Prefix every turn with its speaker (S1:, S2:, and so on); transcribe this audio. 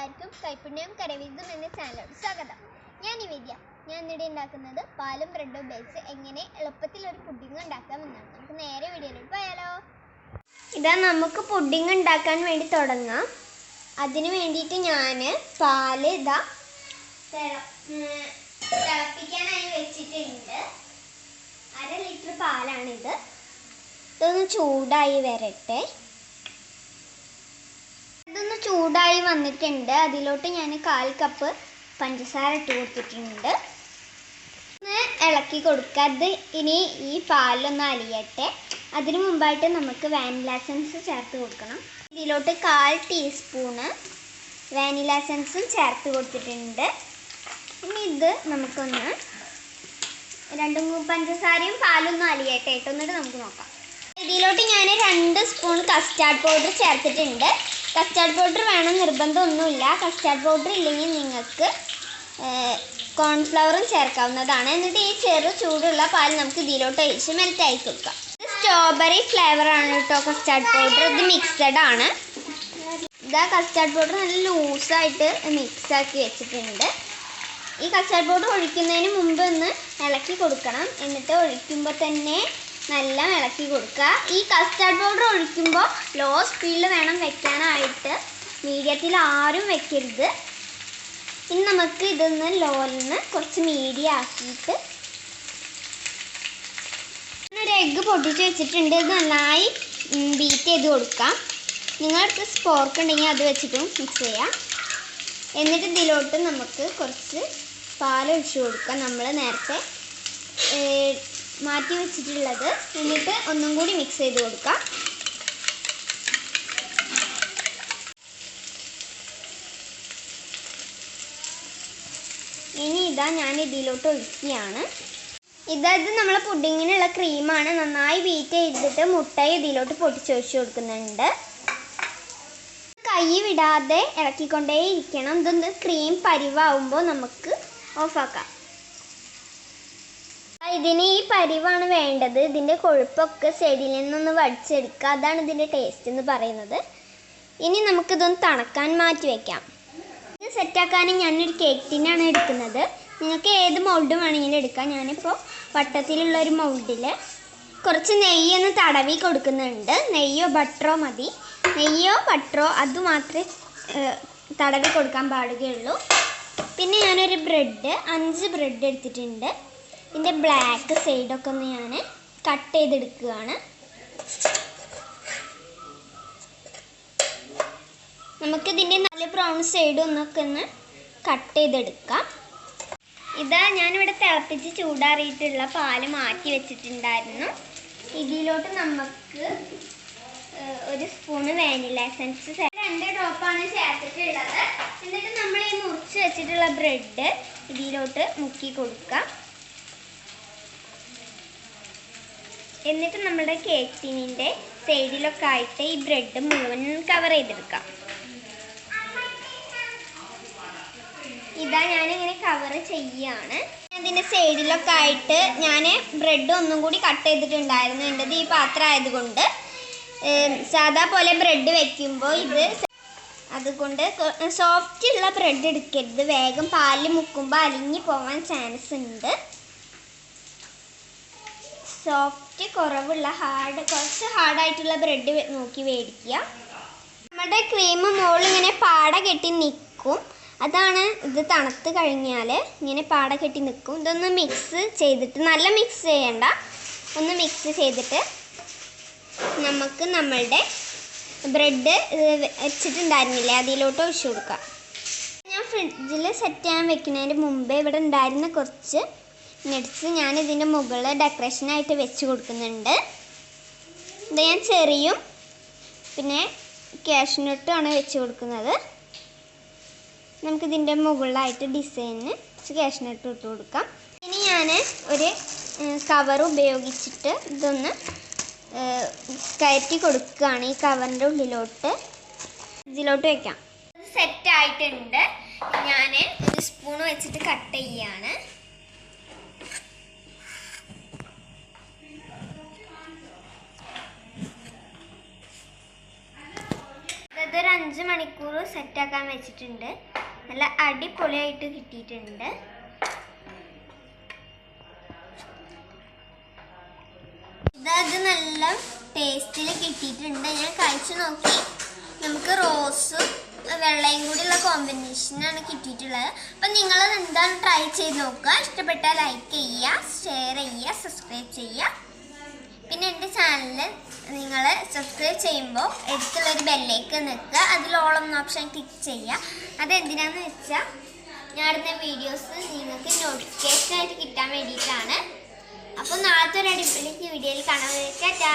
S1: എല്ലാവർക്കും കൈപ്പുണ്യം കരവിതും എന്ന ചാനലോട് സ്വാഗതം. ഞാൻ നിവേദ്യ. ഞാൻ ഇവിടെ ഉണ്ടാക്കുന്നത് പാലും ബ്രെഡും ഉപയോഗിച്ച് എങ്ങനെ എളുപ്പത്തിൽ ഒരു പുഡിംഗ് ഉണ്ടാക്കാമെന്നാണ് നമുക്ക് നേരെ വീഡിയോയിലോട്ട് പോയാലോ. ഇതാ നമുക്ക് പുഡിംഗ് ഉണ്ടാക്കാൻ വേണ്ടി തുടങ്ങാം. അതിന് വേണ്ടിയിട്ട് ഞാൻ പാൽ ഇതാ തിളപ്പിക്കാനായി വെച്ചിട്ടുണ്ട്. അര ലിറ്റർ പാലാണിത് ഇതൊന്ന് ചൂടായി വരട്ടെ. ഇതൊന്ന് ചൂടായി വന്നിട്ടുണ്ട്. അതിലോട്ട് ഞാൻ കാൽ കപ്പ് പഞ്ചസാര ഇട്ട് കൊടുത്തിട്ടുണ്ട്. ഒന്ന് ഇളക്കി കൊടുക്കുക. അത് ഇനി ഈ പാലൊന്ന് അലിയട്ടെ. അതിനു മുമ്പായിട്ട് നമുക്ക് വാനില എസൻസ് ചേർത്ത് കൊടുക്കണം. ഇതിലോട്ട് കാൽ ടീസ്പൂണ് വാനില എസൻസും ചേർത്ത് കൊടുത്തിട്ടുണ്ട്. ഇനി ഇത് നമുക്കൊന്ന് രണ്ടും പഞ്ചസാരയും പാലൊന്നും അലിയട്ടെ. കേട്ടോ നമുക്ക് നോക്കാം. ഇതിലോട്ട് ഞാൻ രണ്ട് സ്പൂൺ കസ്റ്റാർഡ് പൗഡർ ചേർത്തിട്ടുണ്ട്. കസ്റ്റാർഡ് പൗഡർ വേണം നിർബന്ധമൊന്നുമില്ല. കസ്റ്റാർഡ് പൗഡർ ഇല്ലെങ്കിൽ നിങ്ങൾക്ക് കോൺഫ്ലവറും ചേർക്കാവുന്നതാണ്. എന്നിട്ട് ഈ ചെറു ചൂടുള്ള പാൽ നമുക്ക് ഇതിലോട്ട് ഒഴിച്ച് മെൽറ്റ് ആയി കൊടുക്കാം. ഇത് സ്ട്രോബെറി ഫ്ലേവർ ആണ് കേട്ടോ കസ്റ്റാർഡ് പൗഡർ. ഇത് മിക്സഡ് ആണ്. ഇതാ കസ്റ്റാർഡ് പൗഡർ നല്ല ലൂസായിട്ട് മിക്സാക്കി വെച്ചിട്ടുണ്ട്. ഈ കസ്റ്റാർഡ് പൗഡർ ഒഴിക്കുന്നതിന് മുമ്പ് ഒന്ന് ഇളക്കി കൊടുക്കണം. എന്നിട്ട് ഒഴിക്കുമ്പോൾ തന്നെ നല്ല ഇളക്കി കൊടുക്കുക. ഈ കസ്റ്റാർഡ് പൗഡർ ഒഴിക്കുമ്പോൾ ലോ സ്പീഡിൽ വേണം വെക്കാനായിട്ട്. മീഡിയത്തിൽ ആരും വെക്കരുത്. ഇനി നമുക്ക് ഇതൊന്ന് ലോലിന്ന് കുറച്ച് മീഡിയം ആക്കിയിട്ട് ഒരു എഗ്ഗ് പൊട്ടിച്ച് വെച്ചിട്ടുണ്ട്. ഇത് നന്നായി ബീറ്റ് ചെയ്ത് കൊടുക്കാം. നിങ്ങൾക്ക് സ്പോർക്ക് ഉണ്ടെങ്കിൽ അത് വെച്ചിട്ടും മിക്സ് ചെയ്യാം. എന്നിട്ട് ഇതിലോട്ട് നമുക്ക് കുറച്ച് പാൽ കൊടുക്കാം. നമ്മൾ നേരത്തെ മാറ്റി വെച്ചിട്ടുള്ളത്. എന്നിട്ട് ഒന്നും കൂടി മിക്സ് ചെയ്ത് കൊടുക്കാം. ഇനി ഇതാ ഞാൻ ഇതിലോട്ട് ഒഴിക്കുകയാണ്. ഇതായത് നമ്മളെ പുഡിങ്ങിനുള്ള ക്രീമാണ്. നന്നായി ബീറ്റ് ചെയ്തിട്ട് മുട്ടയും ഇതിലോട്ട് പൊട്ടിച്ചൊഴിച്ച് കൊടുക്കുന്നുണ്ട്. കൈ വിടാതെ ഇറക്കിക്കൊണ്ടേയിരിക്കണം ഇതൊന്ന് ക്രീം പരിവാകുമ്പോൾ നമുക്ക് ഓഫാക്കാം ഇതിന് ഈ പരിവാണ് വേണ്ടത്. ഇതിന്റെ കൊഴുപ്പൊക്കെ ചെടിയിൽ നിന്നൊന്ന് വടിച്ചെടുക്കുക. അതാണ് ഇതിന്റെ ടേസ്റ്റ് എന്ന് പറയുന്നത്. ഇനി നമുക്കിതൊന്ന് തണക്കാൻ മാറ്റി വയ്ക്കാം ഇത് സെറ്റാക്കാൻ ഞാനൊരു കേക്ക് ടിന്നാണ് എടുക്കുന്നത്. നിങ്ങൾക്ക് ഏത് മൗൾഡ് വേണമെങ്കിലും എടുക്കാം. ഞാനിപ്പോൾ വട്ടത്തിലുള്ള ഒരു മൗൾഡിൽ കുറച്ച് നെയ്യൊന്ന് തടവി കൊടുക്കുന്നുണ്ട്. നെയ്യോ ബട്ടറോ മതി. നെയ്യോ ബട്ടറോ അത് മാത്രമേ തടവി കൊടുക്കാൻ പാടുകയുള്ളൂ. പിന്നെ ഞാനൊരു ബ്രെഡ് അഞ്ച് ബ്രെഡ് എടുത്തിട്ടുണ്ട്. ഇതിന്റെ ബ്ലാക്ക് സൈഡൊക്കെ ഒന്ന് ഞാൻ കട്ട് ചെയ്തെടുക്കുകയാണ്. നമുക്കിതിന്റെ നല്ല ബ്രൗൺ സൈഡ് ഒന്നൊക്കെ ഒന്ന് കട്ട് ചെയ്തെടുക്കാം. ഇതാ ഞാനിവിടെ തിളപ്പിച്ച് ചൂടാറിയിട്ടുള്ള പാൽ മാറ്റി വെച്ചിട്ടുണ്ടായിരുന്നു. ഇതിലോട്ട് നമുക്ക് ഒരു സ്പൂണ് വാനില എസൻസ് രണ്ട് ഡ്രോപ്പാണ് ചേർത്തിട്ടുള്ളത്. എന്നിട്ട് നമ്മൾ ഈ മുറിച്ച് വെച്ചിട്ടുള്ള ബ്രെഡ് ഇതിലോട്ട് മുക്കി കൊടുക്കാം. എന്നിട്ട് നമ്മുടെ കേക്ക് ടീനിന്റെ സൈഡിലൊക്കെ ആയിട്ട് ഈ ബ്രെഡ് മുഴുവൻ കവർ ചെയ്തെടുക്കാം. ഇതാ ഞാനിങ്ങനെ കവർ ചെയ്യാണ്. അതിന്റെ സൈഡിലൊക്കെ ആയിട്ട് ഞാൻ ബ്രെഡ് ഒന്നും കൂടി കട്ട് ചെയ്തിട്ടുണ്ടായിരുന്നു. എന്റെത് ഈ പാത്രം ആയതുകൊണ്ട്. സാധാ പോലെ ബ്രെഡ് വെക്കുമ്പോൾ ഇത് അതുകൊണ്ട് സോഫ്റ്റ് ഉള്ള ബ്രെഡ് എടുക്കരുത്. വേഗം പാലിൽ മുക്കുമ്പോൾ അലിഞ്ഞു പോകാൻ ചാൻസ് ഉണ്ട്. സോഫ്റ്റ് കുറവുള്ള ഹാർഡ് കുറച്ച് ഹാർഡായിട്ടുള്ള ബ്രെഡ് നോക്കി മേടിക്കുക നമ്മുടെ ക്രീം മുകളിങ്ങനെ പാട കെട്ടി നിൽക്കും അതാണ് ഇത് തണുത്ത് കഴിഞ്ഞാൽ ഇങ്ങനെ പാട കെട്ടി നിൽക്കും ഇതൊന്ന് മിക്സ് ചെയ്തിട്ട് നല്ല മിക്സ് ചെയ്യണ്ട. ഒന്ന് മിക്സ് ചെയ്തിട്ട് നമുക്ക് നമ്മളുടെ ബ്രെഡ് വെച്ചിട്ടുണ്ടായിരുന്നില്ലേ? അതിലോട്ട് ഒഴിച്ചു കൊടുക്കാം. ഞാൻ ഫ്രിഡ്ജിൽ സെറ്റ് ചെയ്യാൻ വെക്കുന്നതിന് മുമ്പേ ഇവിടെ ഉണ്ടായിരുന്ന കുറച്ച് നട്ട്സ് ഞാൻ ഇതിന്റെ മുകളിൽ ഡെക്കറേഷനായിട്ട് വെച്ച് കൊടുക്കുന്നുണ്ട്. ഇത് ഞാൻ ചെറിയും പിന്നെ കാഷ്നട്ടുമാണ് വെച്ച് കൊടുക്കുന്നത്. നമുക്കിതിന്റെ മുകളിലായിട്ട് ഡിസൈനിന് കാഷ്നട്ട് ഇട്ട് കൊടുക്കാം. ഇനി ഞാൻ ഒരു കവർ ഉപയോഗിച്ചിട്ട് ഇതൊന്ന് കയറ്റി കൊടുക്കുകയാണ് ഈ കവറിന്റെ ഉള്ളിലോട്ട്. ഇതിലോട്ട് വെക്കാം. സെറ്റ് ആയിട്ടുണ്ട്. ഞാൻ ഒരു സ്പൂൺ വെച്ചിട്ട് കട്ട് ചെയ്യാണ്. അതൊരു അഞ്ച് മണിക്കൂർ സെറ്റാക്കാൻ വെച്ചിട്ടുണ്ട്. നല്ല അടിപൊളിയായിട്ട് കിട്ടിയിട്ടുണ്ട്. ഇതത് നല്ല ടേസ്റ്റിൽ കിട്ടിയിട്ടുണ്ട്. ഞാൻ കഴിച്ചു നോക്കി. നമുക്ക് റോസും വെള്ളയും കൂടിയുള്ള കോമ്പിനേഷനാണ് കിട്ടിയിട്ടുള്ളത്. അപ്പം നിങ്ങൾ എന്താണ് ട്രൈ ചെയ്ത് നോക്കുക. ഇഷ്ടപ്പെട്ടാൽ ലൈക്ക് ചെയ്യുക ഷെയർ ചെയ്യുക സബ്സ്ക്രൈബ് ചെയ്യുക. പിന്നെ എന്റെ ചാനൽ നിങ്ങൾ സബ്സ്ക്രൈബ് ചെയ്യുമ്പോൾ എടുത്തുള്ളൊരു ബെല്ലേക്ക് നിൽക്കുക. അതിൽ ഓളം ഓപ്ഷൻ ക്ലിക്ക് ചെയ്യുക. അതെന്തിനാന്ന് വെച്ചാൽ അടുത്ത വീഡിയോസ് നിങ്ങൾക്ക് നോട്ടിഫിക്കേഷൻ ആയിട്ട് കിട്ടാൻ വേണ്ടിയിട്ടാണ്. അപ്പോൾ നാളത്തെ ഒരു അടിപൊളി വീഡിയോയിൽ കാണാൻ വേണ്ടി ടാറ്റാ.